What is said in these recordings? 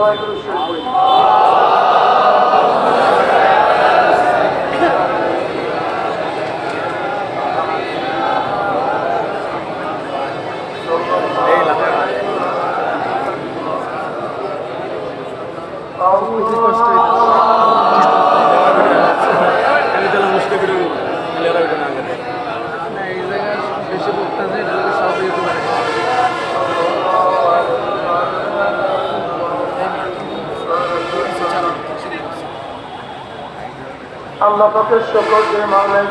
সবাই পুরুষ আল্লাহ পাকের সকল যে মামলায়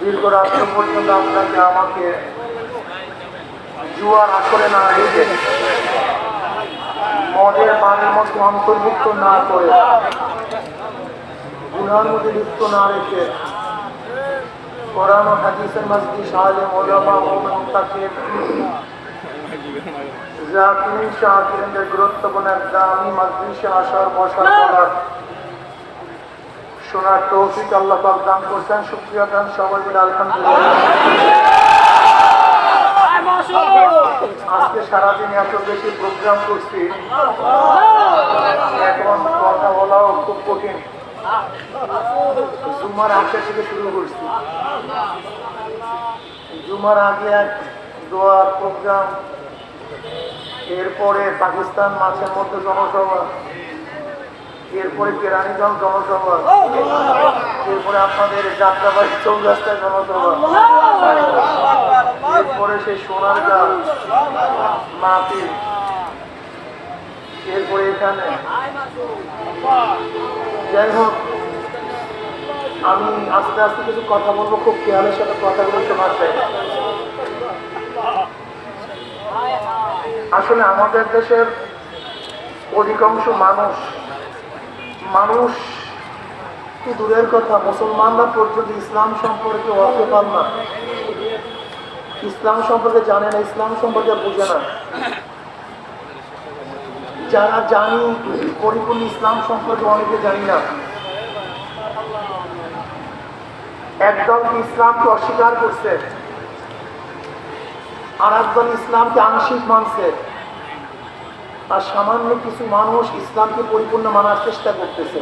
দীর্ঘ রাষ্ট্র পর্যন্ত আপনাকে আমাকে জুয়ার আসরে না রেখে মদের পানির মধ্যে অন্তর্ভুক্ত না করে গুনার মধ্যে লিপ্ত না রেখে কোরআন ও হাদিসের মসজিদ সাহায্যে ওলামা ও মুতাকে জাকিরিন শাকিরিনদের গুরুত্বপূর্ণ একটা আমি মজলিসে আসার বসার করার শোনার তৌফিক আল্লাহ পাক দান করছেন। শুক্রিয়া দান সবাই মিলে আলহামদুলিল্লাহ। আজকে সারাদিন এত বেশি প্রোগ্রাম করছি। এখন কথা বলাও খুব কঠিন। জুমার আগে থেকে শুরু করছি। জুমার আগে এক দোয়ার প্রোগ্রাম এরপরে পাকিস্তান মাছের মধ্যে জনসভা। এরপরে কেরানীগঞ্জ জনসভা? এরপরে আপনাদের যাত্রাবাড়ি চৌরাস্তায় জনসভা। এরপরে সেই সোনার গাছ মাহফিল এরপরে এখানে। যাই হোক আমি আস্তে আস্তে কিছু কথা বলব খুব খেয়ালের সাথে কথাগুলো শোনার চাই আসলে আমাদের দেশের অধিকাংশ মানুষ মানুষ কি দূরের কথা? মুসলমানরা পর্যন্ত ইসলাম সম্পর্কে অর্থ পান না। ইসলাম সম্পর্কে জানে না, ইসলাম সম্পর্কে বুঝে না। যারা জানি, পরিপূর্ণ ইসলাম সম্পর্কে অনেকে জানি না। একদল ইসলামকে অস্বীকার করছে আর একদল ইসলামকে আংশিক মানছে। আর সামান্য কিছু মানুষ ইসলামকে পরিপূর্ণ মানার চেষ্টা করতেছে।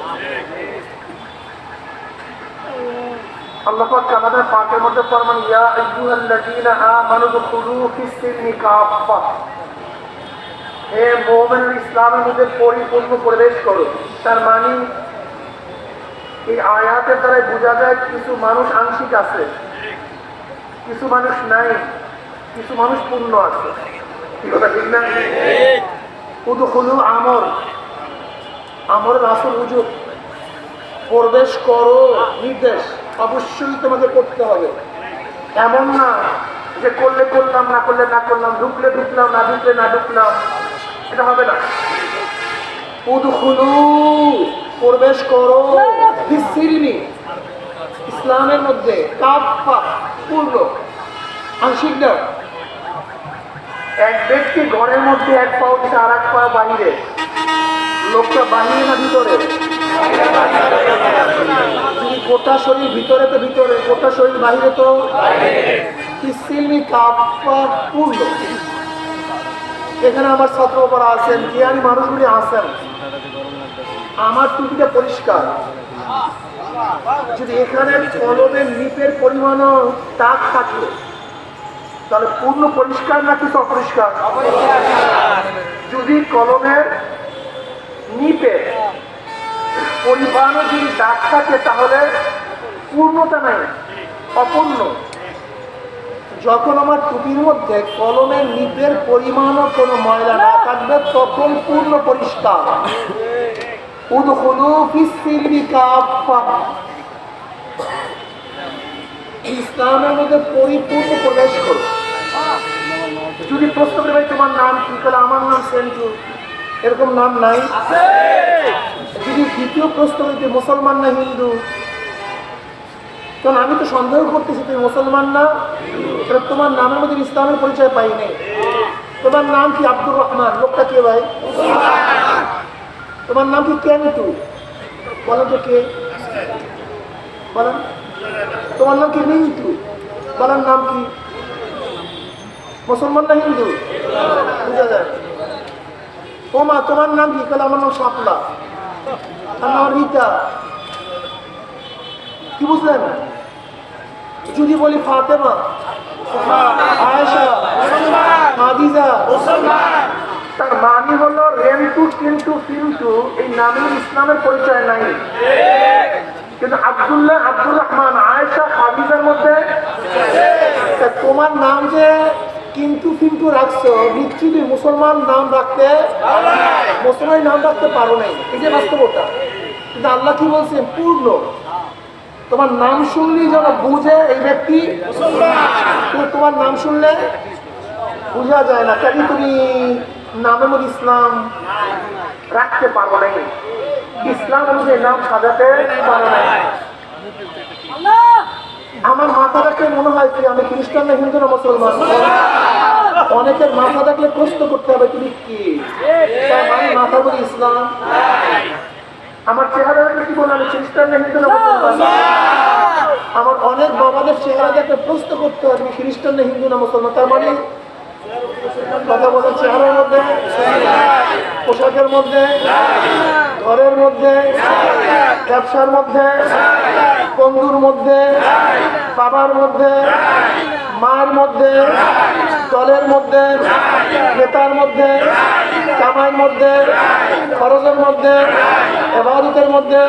পরিপূর্ণ প্রবেশ তার মানে এই আয়াতের দ্বারা যায় কিছু মানুষ আংশিক আছে, কিছু মানুষ নাই, কিছু মানুষ পূর্ণ আছে। কি কথা ঠিক না? উদুখুলু আমর। আমর রাসুল হুজুর। প্রবেশ করো, নির্দেশ। অবশ্যই তোমাকে করতে হবে। এমন না যে করলে করলাম, না করলে না করলাম, ঢুকলে ঢুকলাম, না ঢুকলে না ঢুকলাম, এটা হবে না। উদুখুলু, প্রবেশ করো। ফিসসিলমি ইসলামের মধ্যে কাফা পূর্ণ। আংশিক না। এক ব্যক্তি ঘরের মধ্যে এক পাও উঠছে আর এক পা বাহিরে। লোকটা বাহিরে না ভিতরে? যদি গোটা শরীর ভিতরে তো ভিতরে, গোটা শরীর বাহিরে তো? কিসিলমি কাপা পূর্ণ। এখানে আমার ছাত্রপরা আছেন জ্ঞানী মানুষগুলি আছেন। আমার টুপিটা পরিষ্কার। যদি এখানে কলমের নিপের পরিমাণও তাক থাকে তাহলে পূর্ণ পরিষ্কার না কিছু অপরিষ্কার যদি কলমের নিপে পরিমাণও যদি দাগ থাকে, তাহলে পূর্ণতা নাই, অপূর্ণ। যখন আমার টুপির মধ্যে কলমের নিপের পরিমাণও কোনো ময়লা না থাকবে, তখন পূর্ণ পরিষ্কার। ইসলামের মধ্যে পরিপূর্ণ প্রবেশ করো যদি প্রশ্ন করে ভাই তোমার নাম কি? তাহলে আমার নাম সেন্টু। এরকম নাম নাই। যদি দ্বিতীয় প্রশ্ন করি যে মুসলমান না হিন্দু? কারণ আমি তো সন্দেহ করতেছি তুমি মুসলমান না? তোমার নামের মধ্যে ইসলামের পরিচয় পাই নাই। তোমার নাম কি আব্দুর রহমান? লোকটা কে ভাই? তোমার নাম কি কেন্টু? বলো তো কে? বলেন। তোমার নাম কি মিন্টু? বলার নাম কি? মুসলমান না হিন্দু? বুঝা যায়। ও মা তোমার নাম কি? তাহলে আমার নাম শাপলা। আর নাম রীতা। কি বুঝলেন? যদি বলি ফাতেমা আয়েশা হাদিজা তার মানে হলো রেন্টু কিন্তু কিন্তু এই নামের ইসলামের পরিচয় নাই। কিন্তু আব্দুল্লাহ আব্দুর রহমান আয়েশা হাদিজার মধ্যে। তোমার নাম যে কিন্তু কিন্তু রাখছো, নিশ্চিতই মুসলমান নাম রাখতে মুসলমান নাম রাখতে পারো নাই। এই যে বাস্তবতা। কিন্তু আল্লাহ কি বলছেন? পূর্ণ। তোমার নাম শুনলেই যেন বুঝে এই ব্যক্তি। তোমার নাম শুনলে বোঝা যায় না কাজে তুমি নামের মধ্যে ইসলাম রাখতে পারো নাই? ইসলাম অনুযায়ী নাম সাজাতে পারো নাই। আমার মাথা রাখলে মনে হয় কি আমি খ্রিস্টান না হিন্দু না মুসলমান? অনেকের মাথা রাখলে প্রশ্ন করতে হবে তুমি কি? মানে মাথা বলি ইসলাম। আমার চেহারা দেখলে কি বলে আমি খ্রিস্টান না হিন্দু না মুসলমান? আমার অনেক বাবাদের চেহারা দেখলে প্রশ্ন করতে হবে আমি খ্রিস্টান না হিন্দু না মুসলমান? তার মানে কথা বলেন চেহারার মধ্যে পোশাকের মধ্যে ঘরের মধ্যে ব্যবসার মধ্যে বন্ধুর মধ্যে, বাবার মধ্যে, মার মধ্যে, দলের মধ্যে, নেতার মধ্যে, জামাইয়ের মধ্যে, খরচের মধ্যে, এবাদতের মধ্যে,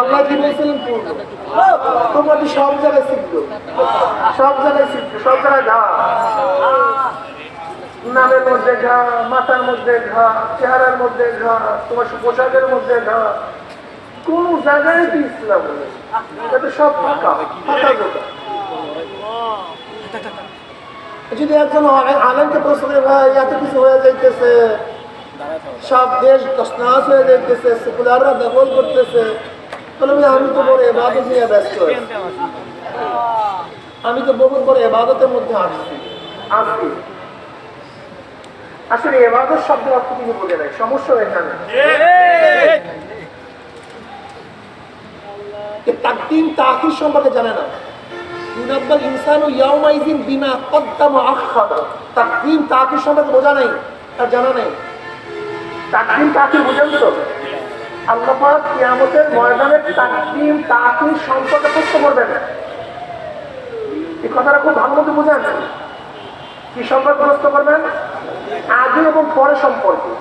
আল্লাহ কি বলছিলেন তোমরা সব জায়গায় শিখল সব জায়গায় শিখল সব জায়গায় ঘা। নামের মধ্যে ঘা, মাথার মধ্যে ঘা, চেহারার মধ্যে ঘা, তোমার পোশাকের মধ্যে ঘা। কোন জায়গায় তো ইসলাম নেই এটা সব ফাঁকা ফাঁকা গোটা যদি একজন আলে- আলেমকে প্রশ্ন করে ভাই এত কিছু হয়ে যাইতেছে। সব দেশ তসনাস হয়ে যাইতেছে সেকুলাররা দখল করতেছে। তাহলে আমি- তো বড় এবাদত নিয়ে ব্যস্ত আমি তো বহুত বড় এবাদতের মধ্যে আসছি আসছি আসলে এবাদত শব্দ অর্থ তিনি বলে নাই সমস্যা এখানে। যে তাকদিম তাকির সম্পর্কে জানে না। ইউনাব্বাল ইনসানু ইয়াউমাইজিন বিমা কদ্দামা আখার তাকদিম তাকির সম্পর্কে বোঝা নাই তার জানা নেই। তাকদিম তাকির বুঝেন তো? আল্লাহ কিয়ামতের ময়দানে তাকদিম তাকির সম্পর্কে প্রশ্ন করবেন। এই কথাটা খুব ভালো মতো বুঝেন। কি সম্পর্কে প্রশ্ন করবেন? আগে এবং পরে সম্পর্কে।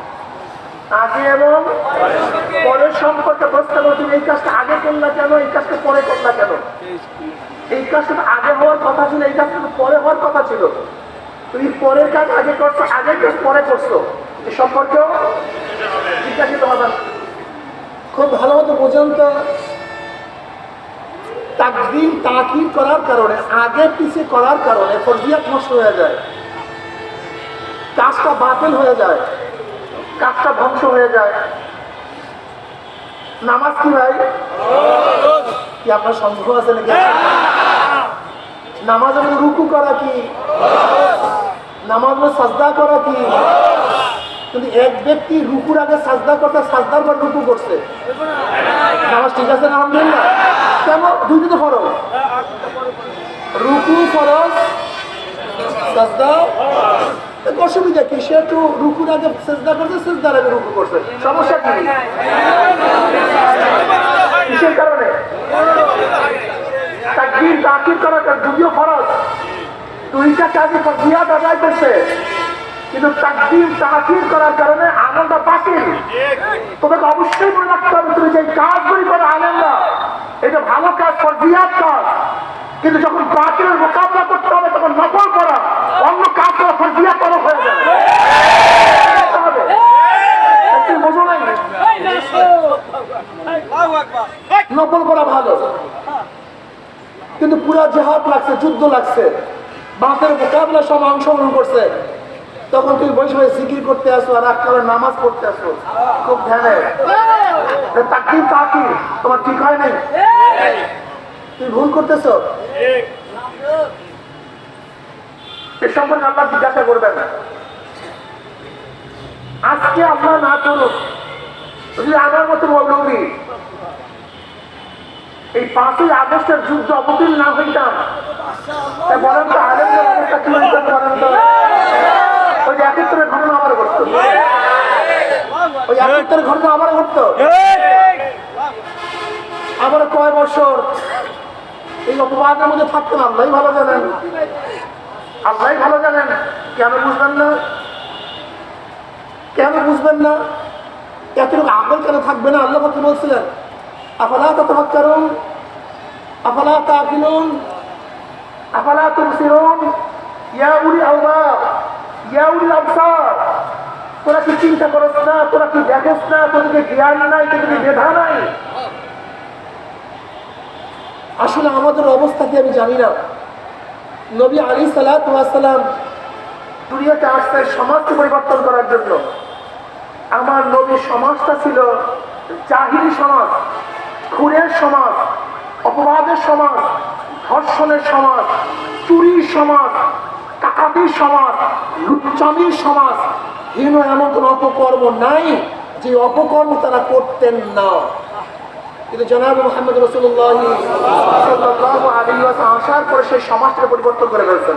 আগে এবং পরের সম্পর্কে করো তুমি এই কাজটা আগে করলা কেন, এই কাজটা পরে করলা কেন? এই কাজটা আগে হওয়ার কথা ছিল, এই কাজটা পরে হওয়ার কথা ছিল। তুমি পরের কাজ আগে করছ, আগে কাজ পরে করছ। এই সম্পর্কেও খুব ভালো মতো বোঝেন তো। তাকদিম তাকির করার কারণে, আগে পিছিয়ে করার কারণে ফরজিয়াত নষ্ট হয়ে যায়। কাজটা বাতিল হয়ে যায়। কাজটা ধ্বংস হয়ে যায়। নামাজ কি ভাই? কি আপনার সন্দেহ আছে নাকি? নামাজ মধ্যে রুকু করা কি? নামাজ সাজদা করা কি? কিন্তু এক ব্যক্তি রুকুর আগে সাজদা করতে, সাজদার পর রুকু করছে। নামাজ ঠিক আছে আলহামদুলিল্লাহ? কেন দুইটি তো ফরজ। রুকু, ফরজ, সাজদা অসুবিধা কি? সে একটু রুকুর আগে সেজদা করছে সেজদার আগে রুকু করছে। সমস্যা কি? কিসের কারণে? তাকবীর ফরজ দুইটা কাজে ফজিয়াত আদায় করছে। কিন্তু তাকবীর তাকির করার কারণে আমলটা বাতিল। তোমাকে অবশ্যই মনে রাখতে হবে, তুমি যে কাজগুলি করে আলেনরা এটা ভালো কাজ ফজিয়াত কাজ কিন্তু যখন বাতিলের মোকাবিলা করতে হবে, তখন নকল করা অন্য কাজ করা ফজিয়াত তরফ হয়ে যাবে বুঝতে হবে একটু বোঝো নাই করা ভালো। কিন্তু পুরা জেহাদ লাগছে, যুদ্ধ লাগছে। বাঁকের মোকাবিলা সব অংশগ্রহণ করছে। তখন তুই বসে জিকির করতে আসো আর এক কালে নামাজ পড়তে আসো। খুব ধ্যানে। তাকির তাকির তোমার ঠিক হয় নাই? তুই ভুল করতেছো? এ সম্পর্কে আল্লাহ জিজ্ঞাসা করবেন। আজকে আল্লাহ না করুক, যদি আমার মতো মৌলবী এই পাঁচই আগস্টের যুদ্ধ অবতীর্ণ না হইতাম বলেন তো আলেমদের অবস্থা কি হইতাম বলেন তো? ওই একাত্তরের ঘটনা আমার ঘটতো। ওই একাত্তরের ঘটনা আমার ঘটতো। আমার কয় বছর? এই অপবাদের মধ্যে থাকতেন আল্লাহ ভালো জানেন। আল্লাহ ভালো জানেন। কেন বুঝবেন না? কেন বুঝবেন না? এতটুকু আকল কেন থাকবে না? আল্লাহ কি বলছিলেন? তোরা কি চিন্তা করস না? তোরা কি দেখোস না? তোদেরকে জ্ঞান নাই? নাই? আসলে আমাদের অবস্থা কি আমি জানি না। নবী আলী সালাম দুনিয়াতে আসছে সমাজকে পরিবর্তন করার জন্য। আমার নবীর সমাজটা ছিল জাহিরি সমাজ। খুনের সমাজ, অপবাদের সমাজ, ধর্ষণের সমাজ, চুরির সমাজ টাকাতির সমাজ, লুচ্চামির সমাজ, হীন এমন কোনো অপকর্ম নাই যে অপকর্ম তারা করতেন না। কিন্তু জনাব মোহাম্মদ রসুল্লাহ আসার পরে সেই সমাজটাকে পরিবর্তন করে ফেলছেন।